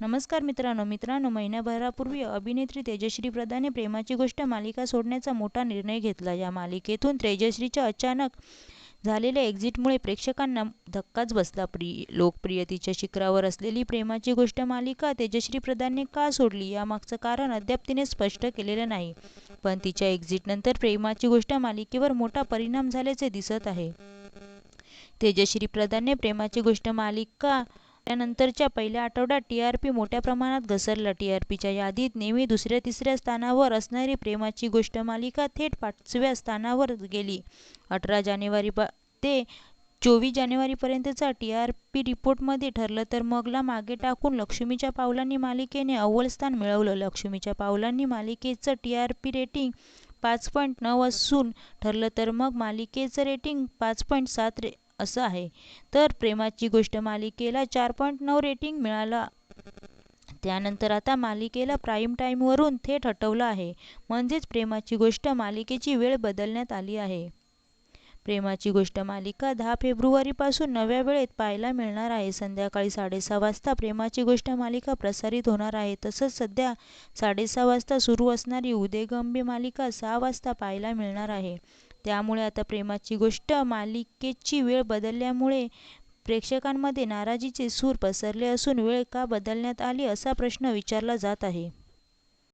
नमस्कार मित्रांनो मित्रांनो महिन्याभरापूर्वी अभिनेत्री तेजश्री प्रधाने प्रेमाची गोष्ट मालिका सोडण्याचा मोठा निर्णय घेतला. या मालिकेतून तेजश्रीच्या अचानक झालेल्या एक्झिटमुळे प्रेक्षकांना धक्काच बसला. प्रिय लोकप्रियतेच्या शिखरावर असलेली प्रेमाची गोष्ट मालिका तेजश्री प्रधानने का सोडली यामागचं कारण अद्याप तिने स्पष्ट केलेलं नाही. पण तिच्या एक्झिटनंतर प्रेमाची गोष्ट मालिकेवर मोठा परिणाम झाल्याचे दिसत आहे. तेजश्री प्रधानने प्रेमाची गोष्ट मालिका त्यानंतरच्या पहिल्या आठवड्यात टीआरपी मोठ्या प्रमाणात घसरला. टीआरपीच्या यादीत नेहमी दुसऱ्या तिसऱ्या स्थानावर असणारी प्रेमाची गोष्ट मालिका थेट पाचव्या स्थानावर गेली. अठरा जानेवारी ते चोवीस जानेवारीपर्यंतचा टी आर पी रिपोर्टमध्ये ठरलं तर मगला मागे टाकून लक्ष्मीच्या पावलांनी मालिकेने अव्वल स्थान मिळवलं. लक्ष्मीच्या पावलांनी मालिकेचं टी आर पी रेटिंग पाच पॉईंट नऊ असून ठरलं तर मग मालिकेचं रेटिंग पाच पॉईंट सात रे असं आहे. तर प्रेमाची गोष्ट मालिकेला चार पॉईंट नऊ रेटिंग मिळालं. त्यानंतर आता मालिकेला प्राईम टाईमवरून थेट हटवलं आहे. म्हणजेच प्रेमाची गोष्ट मालिकेची वेळ बदलण्यात आली आहे. प्रेमाची गोष्ट मालिका दहा फेब्रुवारीपासून नव्या वेळेत पाहायला मिळणार आहे. संध्याकाळी साडेसहा वाजता प्रेमाची गोष्ट मालिका प्रसारित होणार आहे. तसंच सध्या साडेसहा वाजता सुरू असणारी उदयगंबे मालिका सहा वाजता पाहायला मिळणार आहे. त्यामुळे आता प्रेमाची गोष्ट मालिकेची वेळ बदलल्यामुळे प्रेक्षकांमध्ये नाराजीचे सूर पसरले असून वेळ का बदलण्यात आली असा प्रश्न विचारला जात आहे.